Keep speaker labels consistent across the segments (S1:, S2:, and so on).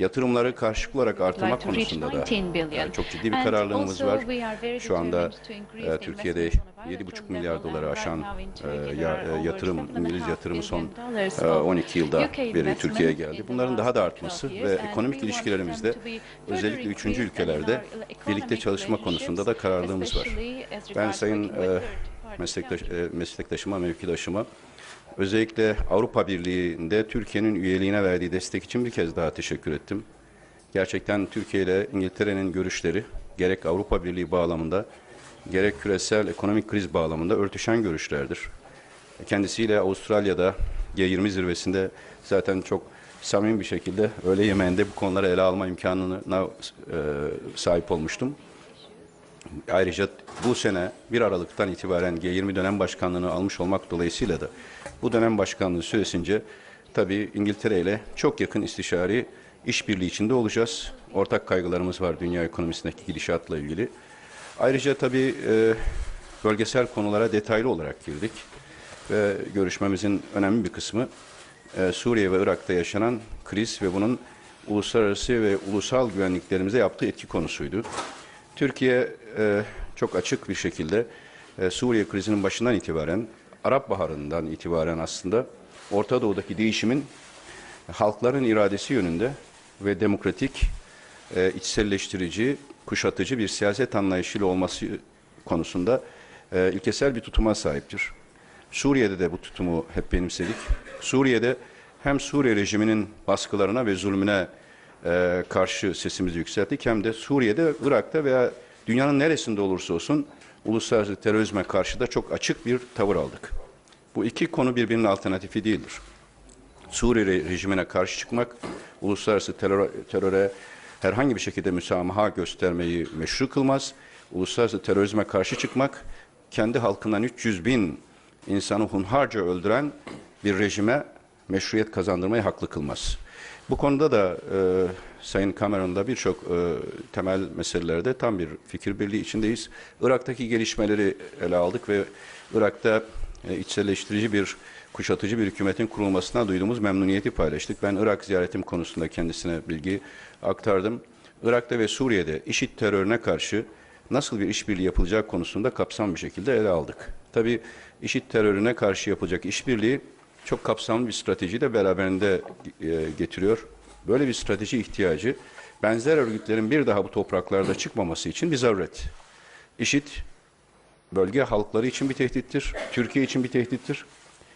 S1: Yatırımları karşılıklı olarak artırmak konusunda da
S2: 19 billion.
S1: e, çok ciddi bir kararlılığımız var. Şu anda e, Türkiye'de
S2: investment on a
S1: 7,5
S2: bilateral
S1: milyar doları aşan e, ya- e, yatırım,
S2: 7.5
S1: İngiliz yatırımı son e,
S2: of
S1: 12 yılda beri Türkiye'ye geldi. Bunların daha da
S2: 12
S1: artması ve ekonomik ilişkilerimizde özellikle üçüncü ülkelerde birlikte çalışma konusunda da kararlılığımız var. Ben sayın e, meslektaş, e, meslektaşıma, mevkidaşıma özellikle Avrupa Birliği'nde Türkiye'nin üyeliğine verdiği destek için bir kez daha teşekkür ettim. Gerçekten Türkiye ile İngiltere'nin görüşleri gerek Avrupa Birliği bağlamında gerek küresel ekonomik kriz bağlamında örtüşen görüşlerdir. Kendisiyle Avustralya'da G20 zirvesinde zaten çok samimi bir şekilde öğle yemeğinde bu konuları ele alma imkanına e, sahip olmuştum. Ayrıca bu sene 1 Aralık'tan itibaren G20 dönem başkanlığını almış olmak dolayısıyla da bu dönem başkanlığı süresince tabii İngiltere ile çok yakın istişari işbirliği içinde olacağız. Ortak kaygılarımız var dünya ekonomisindeki gidişatla ilgili. Ayrıca tabii e, bölgesel konulara detaylı olarak girdik ve görüşmemizin önemli bir kısmı e, Suriye ve Irak'ta yaşanan kriz ve bunun uluslararası ve ulusal güvenliklerimize yaptığı etki konusuydu. Türkiye e, çok açık bir şekilde e, Suriye krizinin başından itibaren, Arap Baharı'ndan itibaren aslında Orta Doğu'daki değişimin halkların iradesi yönünde ve demokratik, e, içselleştirici, kuşatıcı bir siyaset anlayışıyla olması konusunda e, ilkesel bir tutuma sahiptir. Suriye'de de bu tutumu hep benimsedik. Suriye'de hem Suriye rejiminin baskılarına ve zulmüne e, karşı sesimizi yükselttik hem de Suriye'de, Irak'ta veya dünyanın neresinde olursa olsun uluslararası terörizme karşı da çok açık bir tavır aldık. Bu iki konu birbirinin alternatifi değildir. Suriye re- rejimine karşı çıkmak, uluslararası terör, teröre herhangi bir şekilde müsamaha göstermeyi meşru kılmaz. Uluslararası terörizme karşı çıkmak, kendi halkından 300 bin insanı hunharca öldüren bir rejime meşruiyet kazandırmayı haklı kılmaz. Bu konuda da e, Sayın Cameron'da birçok e, temel meselelerde tam bir fikir birliği içindeyiz. Irak'taki gelişmeleri ele aldık ve Irak'ta e, içselleştirici bir, kuşatıcı bir hükümetin kurulmasına duyduğumuz memnuniyeti paylaştık. Ben Irak ziyaretim konusunda kendisine bilgi aktardım. Irak'ta ve Suriye'de IŞİD terörüne karşı nasıl bir işbirliği yapılacağı konusunda kapsamlı bir şekilde ele aldık. Tabii IŞİD terörüne karşı yapılacak işbirliği çok kapsamlı bir strateji de beraberinde e, getiriyor. Böyle bir strateji ihtiyacı benzer örgütlerin bir daha bu topraklarda çıkmaması için bir zaruret. IŞİD bölge halkları için bir tehdittir, Türkiye için bir tehdittir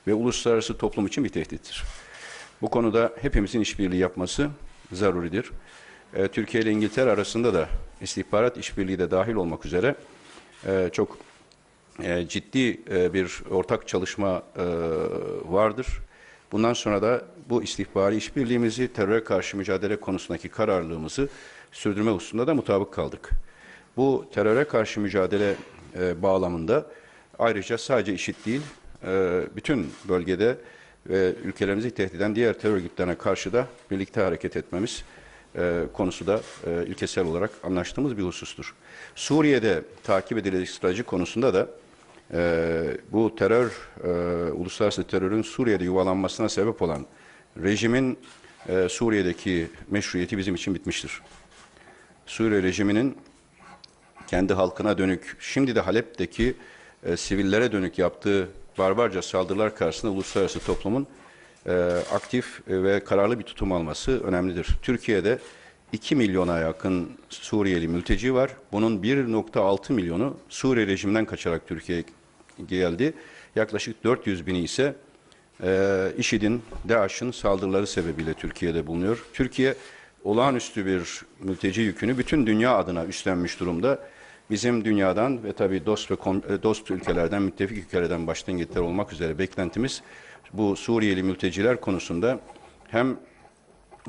S1: ve uluslararası toplum için bir tehdittir. Bu konuda hepimizin işbirliği yapması zaruridir. E, Türkiye ile İngiltere arasında da istihbarat işbirliği de dahil olmak üzere e, çok e, ciddi e, bir ortak çalışma e, vardır. Bundan sonra da bu istihbari işbirliğimizi teröre karşı mücadele konusundaki kararlılığımızı sürdürme hususunda da mutabık kaldık. Bu teröre karşı mücadele e, bağlamında ayrıca sadece IŞİD değil, e, bütün bölgede ve ülkelerimizi tehdit eden diğer terör örgütlerine karşı da birlikte hareket etmemiz e, konusu da e, ilkesel olarak anlaştığımız bir husustur. Suriye'de takip edilecek strateji konusunda da e, bu terör, e, uluslararası terörün Suriye'de yuvalanmasına sebep olan rejimin e, Suriye'deki meşruiyeti bizim için bitmiştir. Suriye rejiminin kendi halkına dönük, şimdi de Halep'teki e, sivillere dönük yaptığı barbarca saldırılar karşısında uluslararası toplumun e, aktif ve kararlı bir tutum alması önemlidir. Türkiye'de 2 milyona yakın Suriyeli mülteci var. Bunun 1.6 milyonu Suriye rejiminden kaçarak Türkiye'ye geldi. Yaklaşık 400 bini ise e, IŞİD'in, DAEŞ'in saldırıları sebebiyle Türkiye'de bulunuyor. Türkiye olağanüstü bir mülteci yükünü bütün dünya adına üstlenmiş durumda. Bizim dünyadan ve tabii dost ve e, dost ülkelerden, müttefik ülkelerden başta İngiltere olmak üzere beklentimiz bu Suriyeli mülteciler konusunda hem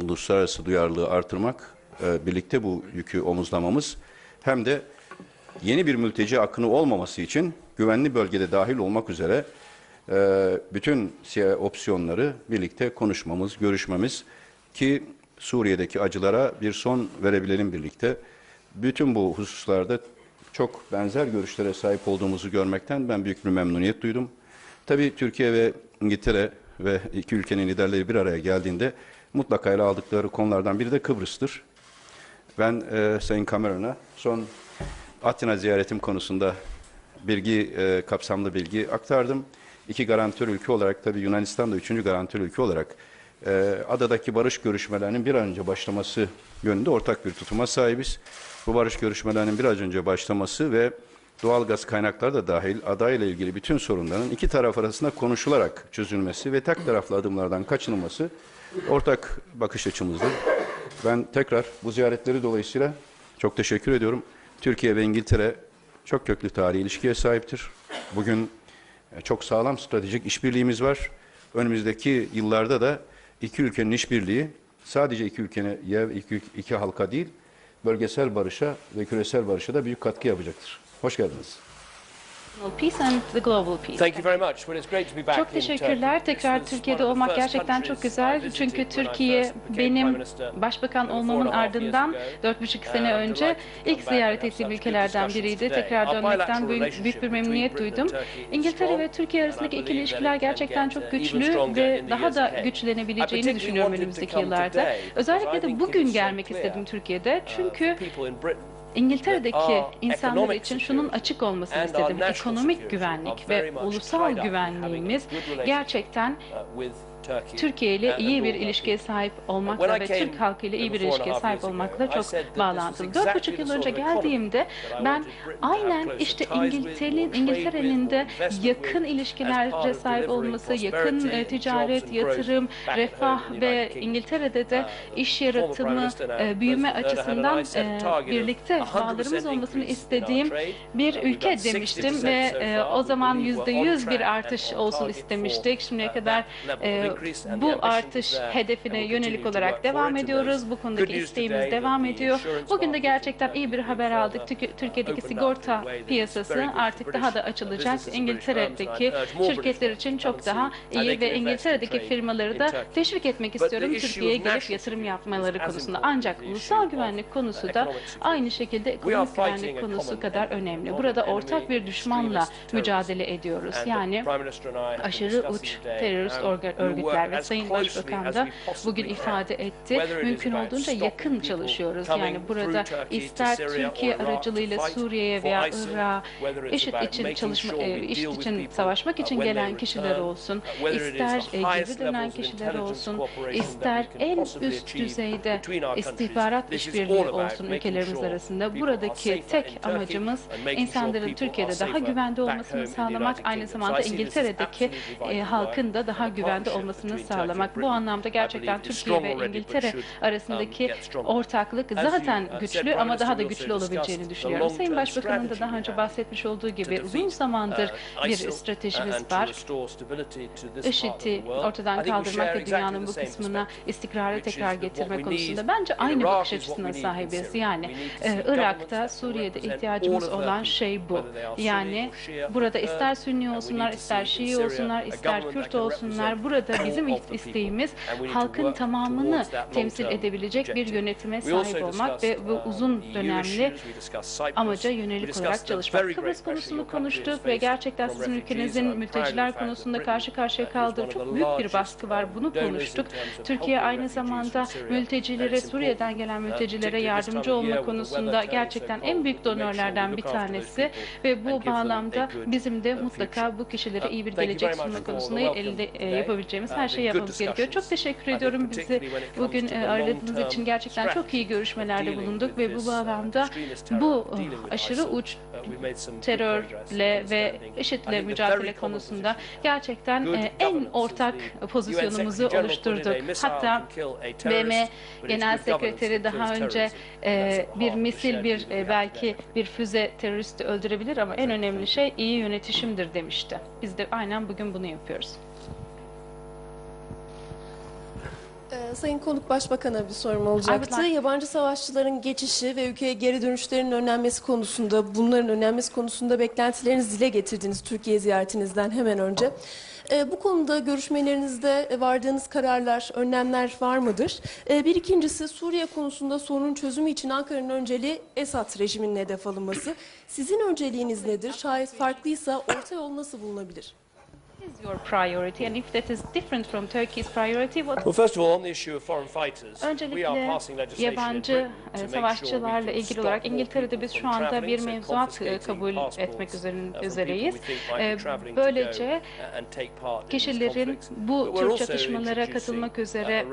S1: uluslararası duyarlılığı artırmak, e, birlikte bu yükü omuzlamamız hem de yeni bir mülteci akını olmaması için güvenli bölgede dahil olmak üzere e, bütün opsiyonları birlikte konuşmamız, görüşmemiz ki Suriye'deki acılara bir son verebilelim birlikte. Bütün bu hususlarda çok benzer görüşlere sahip olduğumuzu görmekten ben büyük bir memnuniyet duydum. Tabii Türkiye ve İngiltere ve iki ülkenin liderleri bir araya geldiğinde mutlaka ele aldıkları konulardan biri de Kıbrıs'tır. Ben e, Sayın Cameron'a son Atina ziyaretim konusunda bilgi e, kapsamlı bilgi aktardım. İki garantör ülke olarak tabii Yunanistan da üçüncü garantör ülke olarak e, adadaki barış görüşmelerinin bir an önce başlaması yönünde ortak bir tutuma sahibiz. Bu barış görüşmelerinin biraz önce başlaması ve doğal gaz kaynakları da dahil adayla ilgili bütün sorunların iki taraf arasında konuşularak çözülmesi ve tek taraflı adımlardan kaçınılması ortak bakış açımızdır ben tekrar bu ziyaretleri dolayısıyla çok teşekkür ediyorum. Türkiye ve İngiltere çok köklü tarihi ilişkiye sahiptir. Bugün e, çok sağlam stratejik işbirliğimiz var. Önümüzdeki yıllarda da iki ülkenin işbirliği sadece iki ülkenin iki, iki halka değil, bölgesel barışa ve küresel barışa da büyük katkı yapacaktır. Hoş geldiniz.
S2: Çok teşekkürler. Tekrar Türkiye'de olmak gerçekten çok güzel. Çünkü Türkiye benim başbakan olmamın ardından
S3: 4,5
S2: sene önce ilk ziyaret ettiğim ülkelerden biriydi. Tekrar dönmekten büyük, büyük bir memnuniyet duydum. İngiltere ve Türkiye arasındaki ikili ilişkiler gerçekten çok güçlü ve daha da güçlenebileceğini düşünüyorum önümüzdeki yıllarda. Özellikle de bugün gelmek istedim Türkiye'de. Çünkü İngiltere'deki insanlar için şunun açık olmasını istedim. Ekonomik güvenlik ve ulusal güvenliğimiz gerçekten Türkiye ile iyi bir ilişkiye sahip olmakla ve Türk halkı ile iyi bir ilişkiye sahip olmakla çok bağlantılı. Dört buçuk yıl önce geldiğimde ben aynen işte İngiltere'nin İngiltere'nin de yakın ilişkilere sahip olması, yakın e, ticaret, yatırım, refah ve İngiltere'de de iş yaratımı, e, büyüme açısından e, birlikte bağlarımız olmasını istediğim bir ülke demiştim ve o zaman yüzde yüz bir artış olsun istemiştik. Şimdiye kadar bu artış hedefine yönelik olarak devam ediyoruz. Bu konudaki isteğimiz devam ediyor. Bugün de gerçekten iyi bir haber aldık. Türkiye'deki sigorta piyasası artık daha da açılacak. İngiltere'deki şirketler için çok daha iyi ve İngiltere'deki firmaları da teşvik etmek istiyorum Türkiye'ye gelip yatırım yapmaları konusunda. Ancak ulusal güvenlik konusu da aynı şekilde ekonomik güvenlik konusu kadar önemli. Burada ortak bir düşmanla mücadele ediyoruz. Yani aşırı uç terörist
S3: örgütleri
S2: gelecekler ve Sayın Başbakan da bugün ifade etti. Mümkün olduğunca yakın çalışıyoruz. Yani burada ister Türkiye aracılığıyla
S3: Suriye'ye
S2: veya Irak'a
S3: eşit
S2: için çalışma, e,
S3: iş
S2: için savaşmak için gelen kişiler olsun, ister e, geri dönen kişiler olsun, ister en üst düzeyde istihbarat işbirliği olsun ülkelerimiz arasında. Buradaki tek amacımız insanların Türkiye'de daha güvende olmasını sağlamak, aynı zamanda İngiltere'deki e, halkın da daha güvende olmasını
S3: olmasını
S2: sağlamak. Bu anlamda gerçekten Türkiye ve İngiltere arasındaki ortaklık zaten güçlü ama daha da güçlü olabileceğini düşünüyorum. Sayın Başbakan'ın da daha önce bahsetmiş olduğu gibi uzun zamandır bir stratejimiz var. IŞİD'i ortadan kaldırmak ve dünyanın bu kısmına istikrarı tekrar getirme konusunda bence aynı bakış açısına sahibiz. Yani e, Irak'ta, Suriye'de ihtiyacımız olan şey bu. Yani burada ister Sünni olsunlar, ister Şii olsunlar, ister Kürt olsunlar, burada Bizim isteğimiz halkın tamamını temsil edebilecek bir yönetime sahip olmak ve bu uzun dönemli amaca yönelik olarak çalışmak. Kıbrıs konusunu konuştuk ve gerçekten sizin ülkenizin mülteciler konusunda karşı karşıya kaldığı çok büyük bir baskı var. Bunu konuştuk. Türkiye aynı zamanda mültecilere, Suriye'den gelen mültecilere yardımcı olma konusunda gerçekten en büyük donörlerden bir tanesi ve bu bağlamda bizim de mutlaka bu kişilere iyi bir gelecek sunma konusunda elde yapabileceğimiz
S3: yapabileceğimiz
S2: her şeyi yapmamız gerekiyor. Çok teşekkür ediyorum bizi bugün e, ağırladığınız için. Gerçekten çok iyi görüşmelerde bulunduk ve bu bağlamda bu
S3: uh,
S2: aşırı uç terörle ve IŞİD'le mücadele konusunda gerçekten e, en ortak pozisyonumuzu oluşturduk. Hatta BM Genel Sekreteri daha önce e, bir misil bir belki bir füze teröristi öldürebilir ama en önemli şey iyi yönetişimdir demişti. Biz de aynen bugün bunu yapıyoruz.
S4: Sayın Konuk Başbakan'a bir sorum olacaktı.
S2: Ay,
S4: Yabancı savaşçıların geçişi ve ülkeye geri dönüşlerinin önlenmesi konusunda, bunların önlenmesi konusunda beklentilerinizi dile getirdiğiniz Türkiye ziyaretinizden hemen önce. E, bu konuda görüşmelerinizde vardığınız kararlar, önlemler var mıdır? E, bir ikincisi Suriye konusunda sorunun çözümü için Ankara'nın önceliği Esad rejiminin hedef alınması. Sizin önceliğiniz nedir? Şayet farklıysa orta yol nasıl bulunabilir?
S3: Well first of all on the issue of foreign fighters we are passing legislation
S2: yabancı savaşçılarla ilgili olarak İngiltere'de biz şu anda bir mevzuat e, kabul etmek üzereyiz. E, böylece kişilerin bu tür çatışmalara katılmak üzere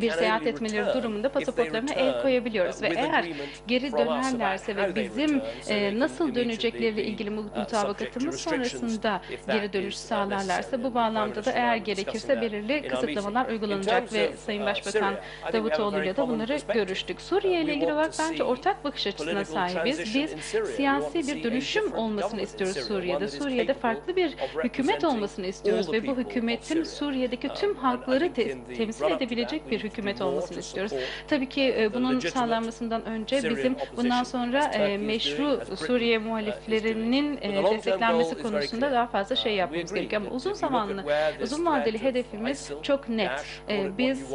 S2: bir seyahat etmeleri durumunda pasaportlarına el koyabiliyoruz. Ve eğer geri dönerlerse ve bizim e, nasıl
S3: dönecekleriyle
S2: ilgili mutabakatımız sonrasında geri dönüş
S3: yürüyüş
S2: sağlarlarsa bu bağlamda da eğer gerekirse belirli kısıtlamalar uygulanacak ve Sayın Başbakan Davutoğlu ile de bunları görüştük. Suriye ile ilgili olarak bence ortak bakış açısına sahibiz. Biz siyasi bir dönüşüm olmasını istiyoruz Suriye'de. Suriye'de farklı bir hükümet olmasını istiyoruz ve bu hükümetin Suriye'deki tüm halkları te temsil edebilecek bir hükümet olmasını istiyoruz. Tabii ki
S3: uh,
S2: bunun sağlanmasından önce bizim bundan sonra
S3: uh,
S2: meşru Suriye muhaliflerinin
S3: uh,
S2: desteklenmesi konusunda daha fazla şey yapmamız
S3: büyük
S2: tehlike ama uzun zamanlı, uzun vadeli hedefimiz çok net.
S3: Ee,
S2: biz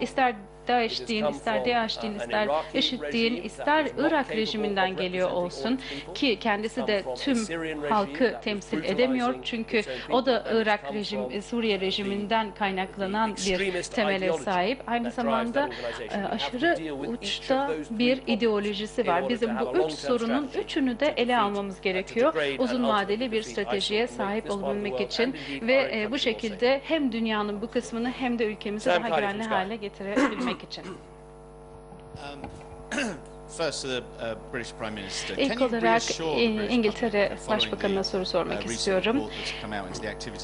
S2: ister DAEŞ
S3: din,
S2: ister DAEŞ
S3: din,
S2: ister IŞİD
S3: din,
S2: ister Irak rejiminden geliyor olsun ki kendisi de tüm halkı temsil edemiyor. Çünkü o da Irak rejim, Suriye rejiminden kaynaklanan bir temele sahip. Aynı zamanda e, aşırı uçta bir ideolojisi var. Bizim bu üç sorunun üçünü de ele almamız gerekiyor. Uzun vadeli bir stratejiye sahip olabilmek için ve e, bu şekilde hem dünyanın bu kısmını hem de ülkemizi daha güvenli hale getirebilmek
S5: etmek için.
S2: İlk olarak İngiltere Başbakanı'na soru sormak istiyorum.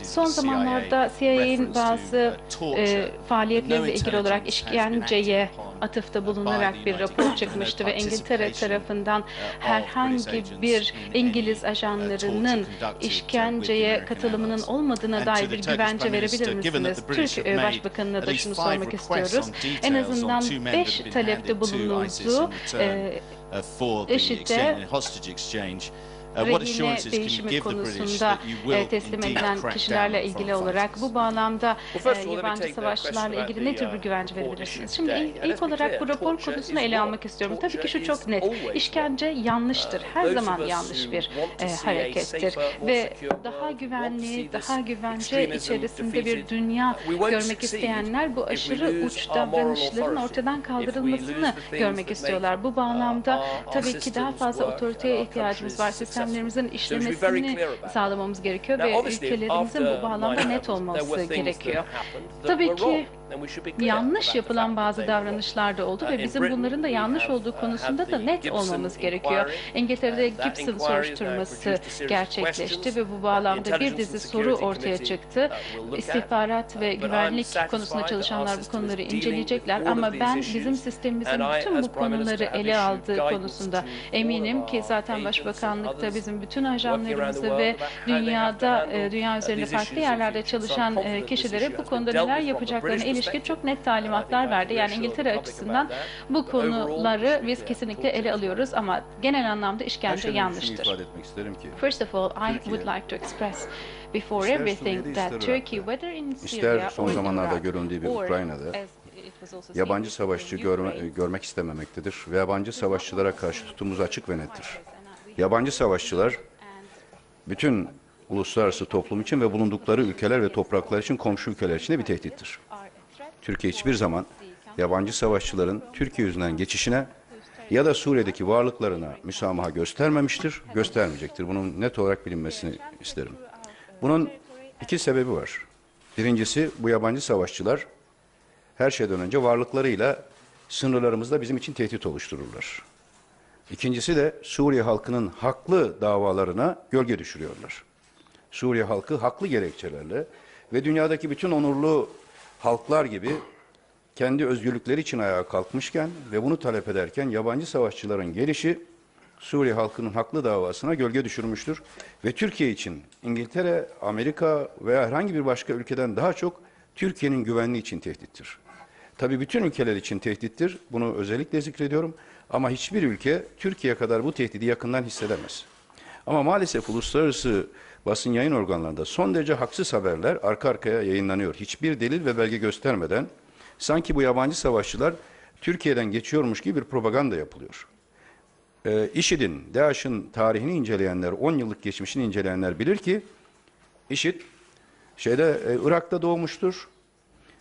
S2: Son zamanlarda
S5: CIA'in
S2: bazı e, faaliyetleriyle ilgili olarak işkenceye atıfta bulunarak bir rapor çıkmıştı ve İngiltere tarafından herhangi bir İngiliz ajanlarının işkenceye katılımının olmadığına dair bir güvence verebilir misiniz? Türk Başbakanı'na da şunu sormak istiyoruz. En azından 5 talepte bulunuldu. E, IŞİD'e rehine değişimi konusunda e, teslim edilen kişilerle ilgili olarak bu bağlamda e, yabancı savaşçılarla ilgili ne tür bir güvence verebilirsiniz? Şimdi ilk olarak bu rapor konusunu ele almak istiyorum. Tabii ki şu çok net. İşkence yanlıştır. Her zaman yanlış bir e, harekettir. Ve daha güvenli, daha güvence içerisinde bir dünya görmek isteyenler bu aşırı uç davranışların ortadan kaldırılmasını görmek istiyorlar. Bu bağlamda tabii ki daha fazla otoriteye ihtiyacımız var.
S3: Sistem
S2: sistemlerimizin işlemesini sağlamamız gerekiyor ve ülkelerimizin bu bağlamda net olması gerekiyor. Tabii ki yanlış yapılan bazı davranışlar da oldu ve bizim bunların da yanlış olduğu konusunda da net olmamız gerekiyor. İngiltere'de Gibson soruşturması gerçekleşti ve bu bağlamda bir dizi soru ortaya çıktı. İstihbarat ve güvenlik konusunda çalışanlar bu konuları inceleyecekler ama ben bizim sistemimizin bütün bu konuları ele aldığı konusunda eminim ki zaten Başbakanlıkta bizim bütün ajanlarımızı ve dünyada, e, dünya üzerinde farklı yerlerde çalışan e, kişilere bu konuda neler
S3: yapacaklarını
S2: ilişkin
S3: ilişkin
S2: çok net talimatlar verdi. Yani İngiltere açısından bu konuları biz kesinlikle ele alıyoruz ama genel anlamda işkence yanlıştır. First of all, I would like to express before everything that Turkey, whether in Syria
S1: ister
S2: son
S1: zamanlarda göründüğü
S2: bir
S1: Ukrayna'da yabancı savaşçı görme, görmek istememektedir ve yabancı savaşçılara karşı tutumumuz açık ve nettir. Yabancı savaşçılar bütün uluslararası toplum için ve bulundukları ülkeler ve topraklar için komşu ülkeler için de bir tehdittir. Türkiye hiçbir zaman yabancı savaşçıların Türkiye yüzünden geçişine ya da Suriye'deki varlıklarına müsamaha göstermemiştir, göstermeyecektir. Bunun net olarak bilinmesini isterim. Bunun iki sebebi var. Birincisi bu yabancı savaşçılar her şeyden önce varlıklarıyla sınırlarımızda bizim için tehdit oluştururlar. İkincisi de Suriye halkının haklı davalarına gölge düşürüyorlar. Suriye halkı haklı gerekçelerle ve dünyadaki bütün onurlu halklar gibi kendi özgürlükleri için ayağa kalkmışken ve bunu talep ederken yabancı savaşçıların gelişi Suriye halkının haklı davasına gölge düşürmüştür. Ve Türkiye için İngiltere, Amerika veya herhangi bir başka ülkeden daha çok Türkiye'nin güvenliği için tehdittir. Tabii bütün ülkeler için tehdittir. Bunu özellikle zikrediyorum. Ama hiçbir ülke Türkiye kadar bu tehdidi yakından hissedemez. Ama maalesef uluslararası basın yayın organlarında son derece haksız haberler arka arkaya yayınlanıyor. Hiçbir delil ve belge göstermeden sanki bu yabancı savaşçılar Türkiye'den geçiyormuş gibi bir propaganda yapılıyor. Ee, IŞİD'in, DAEŞ'in tarihini inceleyenler, 10 yıllık geçmişini inceleyenler bilir ki IŞİD şeyde e, Irak'ta doğmuştur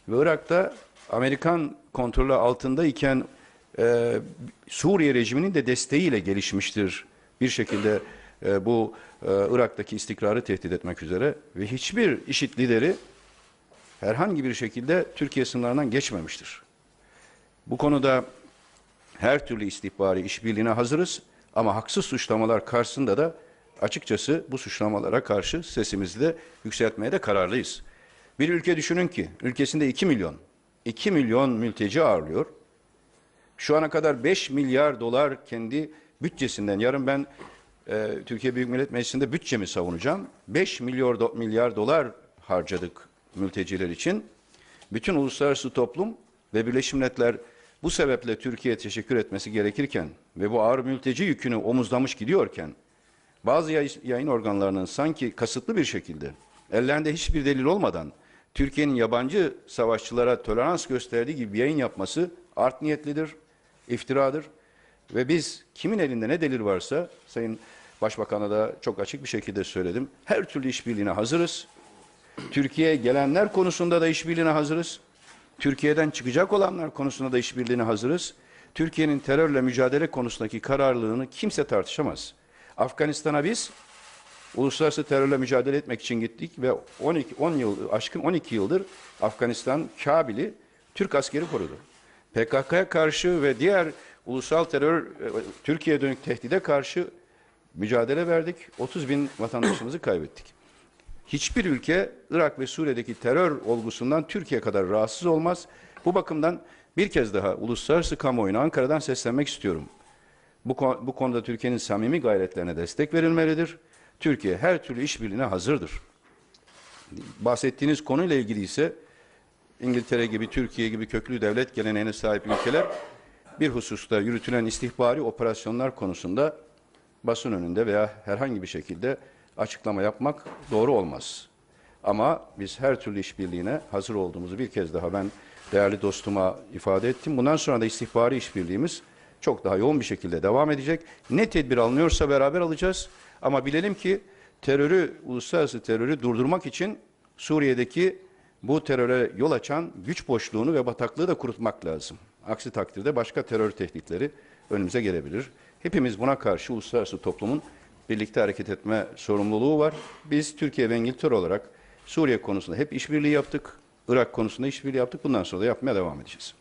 S1: ve Irak'ta Amerikan kontrolü altındayken e, Suriye rejiminin de desteğiyle gelişmiştir bir şekilde e, bu e, Irak'taki istikrarı tehdit etmek üzere ve hiçbir IŞİD lideri herhangi bir şekilde Türkiye sınırlarından geçmemiştir. Bu konuda her türlü istihbari işbirliğine hazırız ama haksız suçlamalar karşısında da açıkçası bu suçlamalara karşı sesimizi de yükseltmeye de kararlıyız. Bir ülke düşünün ki ülkesinde 2 milyon, 2 milyon mülteci ağırlıyor. Şu ana kadar 5 milyar dolar kendi bütçesinden, yarın ben e, Türkiye Büyük Millet Meclisi'nde bütçemi savunacağım. 5 milyar, do- milyar dolar harcadık mülteciler için. Bütün uluslararası toplum ve Birleşmiş Milletler bu sebeple Türkiye'ye teşekkür etmesi gerekirken ve bu ağır mülteci yükünü omuzlamış gidiyorken bazı yay- yayın organlarının sanki kasıtlı bir şekilde ellerinde hiçbir delil olmadan Türkiye'nin yabancı savaşçılara tolerans gösterdiği gibi yayın yapması art niyetlidir, iftiradır. Ve biz kimin elinde ne delil varsa Sayın Başbakan'a da çok açık bir şekilde söyledim. Her türlü işbirliğine hazırız. Türkiye'ye gelenler konusunda da işbirliğine hazırız. Türkiye'den çıkacak olanlar konusunda da işbirliğine hazırız. Türkiye'nin terörle mücadele konusundaki kararlılığını kimse tartışamaz. Afganistan'a biz uluslararası terörle mücadele etmek için gittik ve 12 10 yıl aşkın 12 yıldır Afganistan Kabil'i Türk askeri korudu. PKK'ya karşı ve diğer ulusal terör e, Türkiye'ye dönük tehdide karşı mücadele verdik. 30 bin vatandaşımızı kaybettik. Hiçbir ülke Irak ve Suriye'deki terör olgusundan Türkiye kadar rahatsız olmaz. Bu bakımdan bir kez daha uluslararası kamuoyuna Ankara'dan seslenmek istiyorum. Bu, bu konuda Türkiye'nin samimi gayretlerine destek verilmelidir. Türkiye her türlü işbirliğine hazırdır. Bahsettiğiniz konuyla ilgili ise İngiltere gibi, Türkiye gibi köklü devlet geleneğine sahip ülkeler bir hususta yürütülen istihbari operasyonlar konusunda basın önünde veya herhangi bir şekilde açıklama yapmak doğru olmaz. Ama biz her türlü işbirliğine hazır olduğumuzu bir kez daha ben değerli dostuma ifade ettim. Bundan sonra da istihbari işbirliğimiz çok daha yoğun bir şekilde devam edecek. Ne tedbir alınıyorsa beraber alacağız. Ama bilelim ki terörü, uluslararası terörü durdurmak için Suriye'deki bu teröre yol açan güç boşluğunu ve bataklığı da kurutmak lazım. Aksi takdirde başka terör tehditleri önümüze gelebilir. Hepimiz buna karşı uluslararası toplumun birlikte hareket etme sorumluluğu var. Biz Türkiye ve İngiltere olarak Suriye konusunda hep işbirliği yaptık. Irak konusunda işbirliği yaptık. Bundan sonra da yapmaya devam edeceğiz.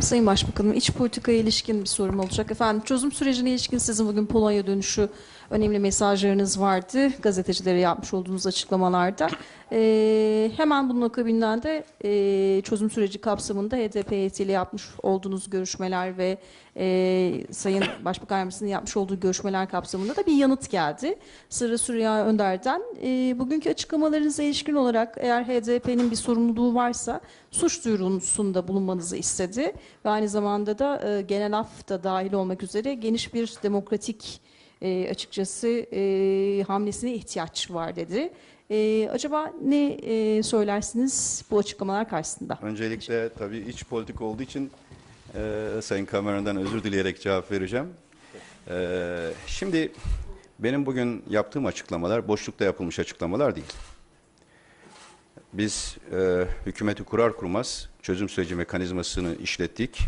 S6: Sayın Başbakanım, iç politikaya ilişkin bir sorum olacak. Efendim, çözüm sürecine ilişkin sizin bugün Polonya dönüşü önemli mesajlarınız vardı. Gazetecilere yapmış olduğunuz açıklamalarda. Ee, hemen bunun akabinden de e, çözüm süreci kapsamında HDP heyetiyle yapmış olduğunuz görüşmeler ve e, Sayın Başbakan Yardımcısının yapmış olduğu görüşmeler kapsamında da bir yanıt geldi. Sırrı Süreyya Önder'den. E, bugünkü açıklamalarınıza ilişkin olarak eğer HDP'nin bir sorumluluğu varsa suç duyurusunda bulunmanızı istedi. Ve aynı zamanda da e, genel af da dahil olmak üzere geniş bir demokratik e, açıkçası e, hamlesine ihtiyaç var dedi. E, acaba ne e, söylersiniz bu açıklamalar karşısında?
S1: Öncelikle tabii iç politik olduğu için e, Sayın Cameron'dan özür dileyerek cevap vereceğim. E, şimdi benim bugün yaptığım açıklamalar boşlukta yapılmış açıklamalar değil. Biz e, hükümeti kurar kurmaz çözüm süreci mekanizmasını işlettik,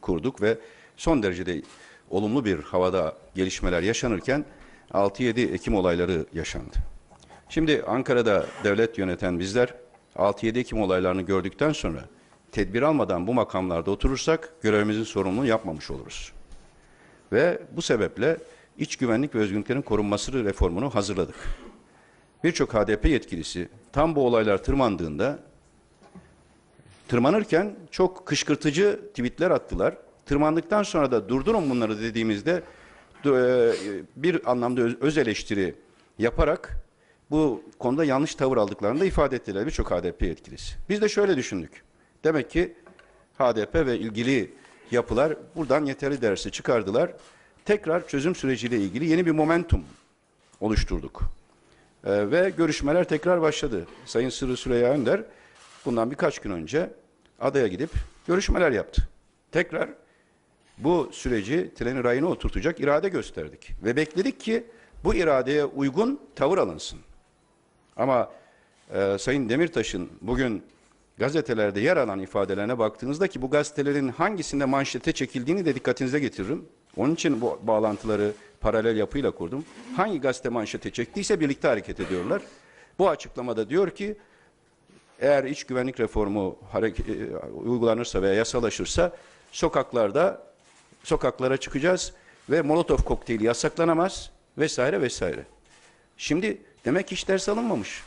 S1: kurduk ve son derecede olumlu bir havada gelişmeler yaşanırken 6-7 Ekim olayları yaşandı. Şimdi Ankara'da devlet yöneten bizler 6-7 Ekim olaylarını gördükten sonra tedbir almadan bu makamlarda oturursak görevimizin sorumluluğunu yapmamış oluruz. Ve bu sebeple iç güvenlik ve özgürlüklerin korunması reformunu hazırladık. Birçok HDP yetkilisi tam bu olaylar tırmandığında tırmanırken çok kışkırtıcı tweetler attılar. Tırmandıktan sonra da durdurun bunları dediğimizde e, bir anlamda öz- eleştiri yaparak bu konuda yanlış tavır aldıklarını da ifade ettiler birçok HDP yetkilisi. Biz de şöyle düşündük. Demek ki HDP ve ilgili yapılar buradan yeterli dersi çıkardılar. Tekrar çözüm süreciyle ilgili yeni bir momentum oluşturduk. Ee, ve görüşmeler tekrar başladı. Sayın Sırrı Süreyya Önder bundan birkaç gün önce adaya gidip görüşmeler yaptı. Tekrar bu süreci treni rayına oturtacak irade gösterdik. Ve bekledik ki bu iradeye uygun tavır alınsın. Ama e, Sayın Demirtaş'ın bugün gazetelerde yer alan ifadelerine baktığınızda ki bu gazetelerin hangisinde manşete çekildiğini de dikkatinize getiririm. Onun için bu bağlantıları paralel yapıyla kurdum. Hangi gazete manşete çektiyse birlikte hareket ediyorlar. Bu açıklamada diyor ki eğer iç güvenlik reformu hareket, e, uygulanırsa veya yasalaşırsa sokaklarda sokaklara çıkacağız ve Molotov kokteyli yasaklanamaz vesaire vesaire. Şimdi demek hiç ders alınmamış.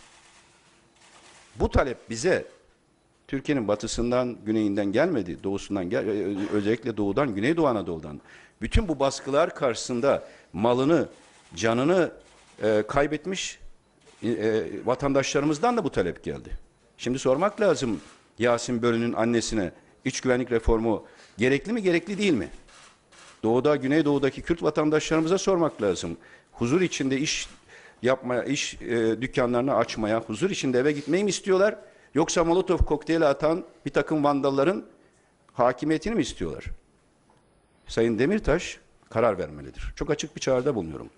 S1: Bu talep bize Türkiye'nin batısından, güneyinden gelmedi, doğusundan gel, ö- ö- özellikle doğudan, Güneydoğu Anadolu'dan. Bütün bu baskılar karşısında malını, canını e, kaybetmiş e, e, vatandaşlarımızdan da bu talep geldi. Şimdi sormak lazım Yasin Börü'nün annesine iç güvenlik reformu gerekli mi, gerekli değil mi? Doğuda, Güneydoğu'daki Kürt vatandaşlarımıza sormak lazım. Huzur içinde iş yapmaya, iş e, dükkanlarını açmaya, huzur içinde eve gitmeyi mi istiyorlar? Yoksa Molotov kokteyli atan bir takım vandalların hakimiyetini mi istiyorlar? Sayın Demirtaş karar vermelidir. Çok açık bir çağrıda bulunuyorum.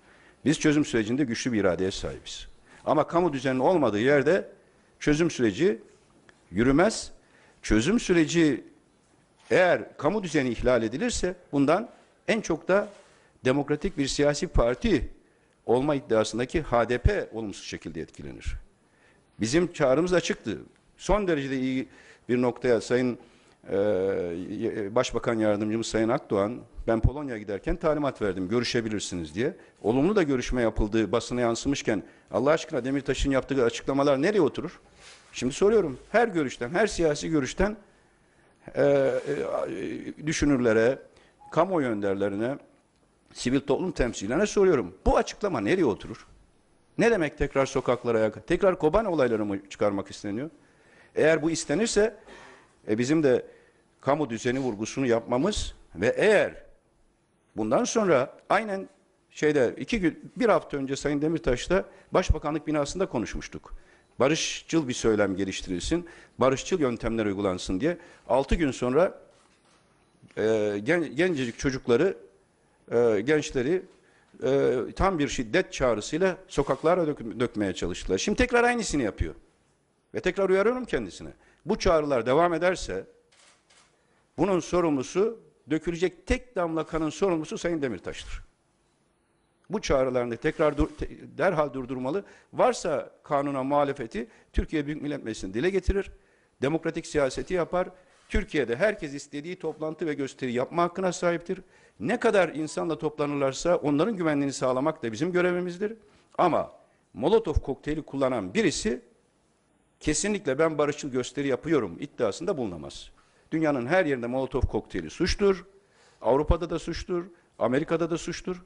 S1: Biz çözüm sürecinde güçlü bir iradeye sahibiz. Ama kamu düzeninin olmadığı yerde çözüm süreci yürümez. Çözüm süreci eğer kamu düzeni ihlal edilirse bundan en çok da demokratik bir siyasi parti olma iddiasındaki HDP olumsuz şekilde etkilenir. Bizim çağrımız açıktı. Son derecede iyi bir noktaya Sayın e, Başbakan Yardımcımız Sayın Akdoğan, ben Polonya'ya giderken talimat verdim, görüşebilirsiniz diye. Olumlu da görüşme yapıldığı basına yansımışken Allah aşkına Demirtaş'ın yaptığı açıklamalar nereye oturur? Şimdi soruyorum, her görüşten, her siyasi görüşten e, e, düşünürlere, kamuoyu önderlerine, sivil toplum temsilcilerine soruyorum. Bu açıklama nereye oturur? Ne demek tekrar sokaklara? Tekrar Kobane olayları mı çıkarmak isteniyor? Eğer bu istenirse e, bizim de kamu düzeni vurgusunu yapmamız ve eğer bundan sonra aynen şeyde iki gün bir hafta önce Sayın Demirtaş'ta Başbakanlık binasında konuşmuştuk. Barışçıl bir söylem geliştirilsin, barışçıl yöntemler uygulansın diye. Altı gün sonra e, gen, gencecik çocukları, e, gençleri e, tam bir şiddet çağrısıyla sokaklara dök- dökmeye çalıştılar. Şimdi tekrar aynısını yapıyor. Ve tekrar uyarıyorum kendisine. Bu çağrılar devam ederse bunun sorumlusu dökülecek tek damla kanın sorumlusu Sayın Demirtaş'tır. Bu çağrılarını tekrar dur- te- derhal durdurmalı. Varsa kanuna muhalefeti Türkiye Büyük Millet Meclisi'ne dile getirir. Demokratik siyaseti yapar. Türkiye'de herkes istediği toplantı ve gösteri yapma hakkına sahiptir. Ne kadar insanla toplanırlarsa onların güvenliğini sağlamak da bizim görevimizdir. Ama Molotov kokteyli kullanan birisi kesinlikle ben barışçıl gösteri yapıyorum iddiasında bulunamaz. Dünyanın her yerinde Molotov kokteyli suçtur. Avrupa'da da suçtur. Amerika'da da suçtur.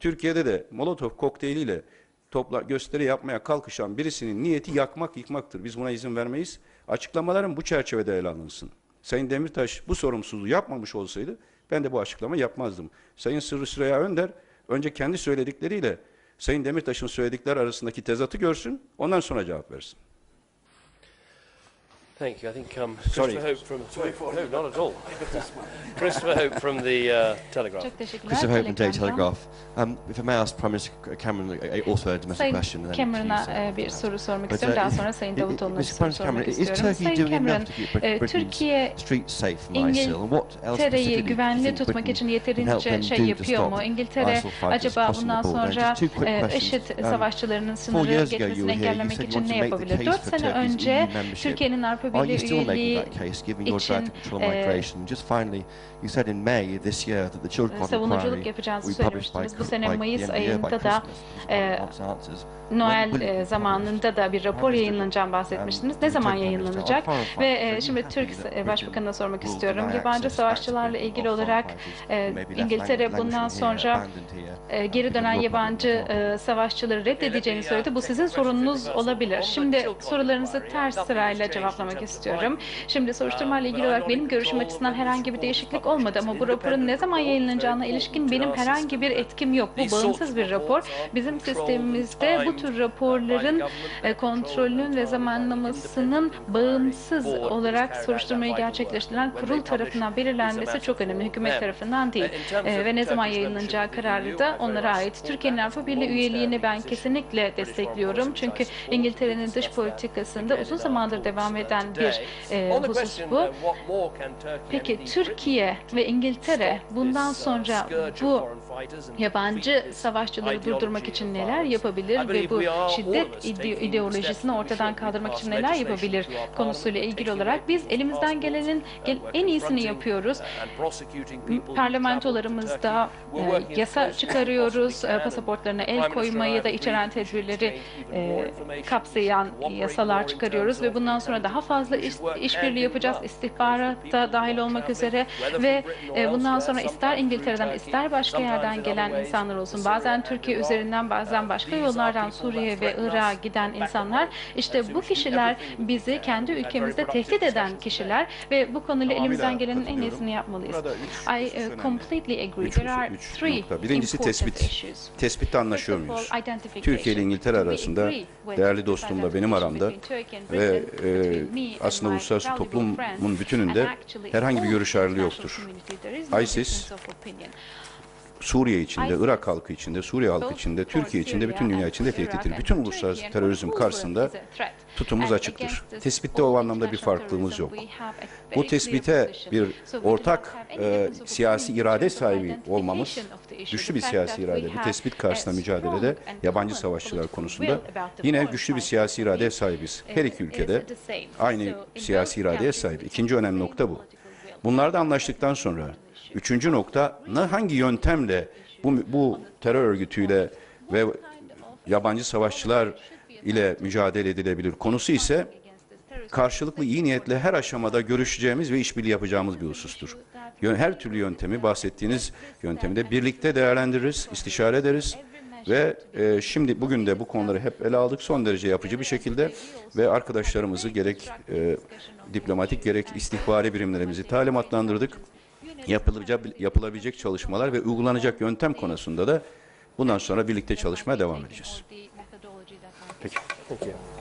S1: Türkiye'de de Molotov kokteyliyle topla gösteri yapmaya kalkışan birisinin niyeti yakmak, yıkmaktır. Biz buna izin vermeyiz. Açıklamaların bu çerçevede ele alınsın. Sayın Demirtaş bu sorumsuzluğu yapmamış olsaydı ben de bu açıklama yapmazdım. Sayın Sırrı Süreyya Önder önce kendi söyledikleriyle Sayın Demirtaş'ın söyledikleri arasındaki tezatı görsün, ondan sonra cevap versin.
S7: Thank you. I think um, Christopher Hope from no, not at all. Christopher Hope from the uh, Telegraph.
S2: Çok teşekkürler.
S8: Christopher Hope from Daily. Telegraph. Um, if I may ask Prime Minister Cameron uh, also a domestic
S2: Sayın
S8: question. you,
S2: Cameron'a
S8: sir.
S2: e, bir soru sormak istiyorum.
S8: uh,
S2: Daha sonra Sayın Davutoğlu'na soru sormak
S8: Cameron, is
S2: istiyorum.
S8: Turkey
S2: Sayın
S8: doing
S2: Cameron,
S8: enough to keep Brit-
S2: e,
S8: Britain's
S2: Türkiye
S8: streets safe from ISIL? And what else
S2: İngiltere'yi güvenli tutmak için yeterince şey yapıyor mu?
S8: stop
S2: İngiltere
S8: ISIL fighters
S2: acaba bundan sonra e. IŞİD
S8: Um,
S2: savaşçılarının
S8: Four
S2: sınırı geçmesini engellemek için ne yapabilir?
S8: case
S2: 4
S8: for
S2: sene önce. Türkiye'nin Avrupa
S8: Are you
S2: Birliği üyeliği
S8: that case, given your
S2: için?
S8: Just finally, you said in May this year that the Children
S2: savunuculuk
S8: by,
S2: söylemiştiniz. Bu sene Mayıs ayında da e, Noel e, zamanında da bir rapor yayınlanacağını bahsetmiştiniz. Ne zaman yayınlanacak? Ve e, şimdi Türk e, Başbakanı'na sormak istiyorum. Yabancı savaşçılarla ilgili olarak e, İngiltere bundan sonra e, geri dönen yabancı e, savaşçıları reddedeceğini söyledi. Bu sizin sorununuz olabilir. Şimdi sorularınızı ters sırayla cevaplamak söylemek istiyorum. Şimdi soruşturma ile ilgili olarak benim görüşüm açısından herhangi bir değişiklik olmadı ama bu raporun ne zaman yayınlanacağına ilişkin benim herhangi bir etkim yok. Bu bağımsız bir rapor. Bizim sistemimizde bu tür raporların e, kontrolünün ve zamanlamasının bağımsız olarak soruşturmayı gerçekleştiren kurul tarafından belirlenmesi çok önemli. Hükümet tarafından değil. E, ve ne zaman yayınlanacağı kararı da onlara ait. Türkiye'nin Avrupa Birliği üyeliğini ben kesinlikle destekliyorum. Çünkü İngiltere'nin dış politikasında uzun zamandır devam eden bir e, husus bu. Peki Türkiye ve İngiltere bundan sonra bu yabancı savaşçıları durdurmak için neler yapabilir ve bu şiddet ide- ideolojisini ortadan kaldırmak için neler yapabilir konusuyla ilgili olarak biz elimizden gelenin gel- en iyisini yapıyoruz. Parlamentolarımızda e, yasa çıkarıyoruz, e, pasaportlarına el koymayı da içeren tedbirleri e, kapsayan yasalar çıkarıyoruz ve bundan sonra daha fazla iş, işbirliği yapacağız, istihbarata dahil olmak üzere ve e, bundan sonra ister İngiltere'den ister başka yerden gelen insanlar olsun, bazen Türkiye üzerinden bazen başka yollardan Suriye ve Irak'a giden insanlar, işte bu kişiler bizi kendi ülkemizde tehdit eden kişiler ve bu konuyla elimizden gelenin en iyisini yapmalıyız. I uh,
S1: önemli.
S2: completely agree. There are three.
S1: Birincisi tespit. Tespitte anlaşıyor muyuz? Türkiye ile İngiltere arasında değerli dostumla benim aramda ve e, aslında uluslararası toplumun bütününde herhangi bir görüş ayrılığı yoktur. ISIS. Suriye içinde, Irak halkı içinde, Suriye halkı içinde, Türkiye içinde, bütün dünya içinde tehdittir. Bütün uluslararası terörizm karşısında tutumumuz açıktır. Tespitte o anlamda bir farklılığımız yok. Bu tespite bir ortak e, siyasi irade sahibi olmamız, güçlü bir siyasi irade, bu tespit karşısında mücadelede yabancı savaşçılar konusunda yine güçlü bir siyasi
S2: need.
S1: sahibiz. Her iki ülkede aynı siyasi iradeye sahip. İkinci önemli nokta bu.
S2: Political will.
S1: Bunlar da anlaştıktan sonra üçüncü nokta hangi yöntemle bu, bu terör örgütüyle ve yabancı savaşçılar ile mücadele edilebilir konusu ise karşılıklı iyi niyetle her aşamada görüşeceğimiz ve işbirliği yapacağımız bir husustur. Her türlü yöntemi bahsettiğiniz yöntemi de birlikte değerlendiririz, istişare ederiz ve e, şimdi bugün de bu konuları hep ele aldık son derece yapıcı bir şekilde ve arkadaşlarımızı gerek e, diplomatik gerek istihbari birimlerimizi talimatlandırdık. Yapılabilecek, yapılabilecek çalışmalar ve uygulanacak yöntem konusunda da bundan sonra birlikte çalışmaya devam edeceğiz. Peki.
S7: You.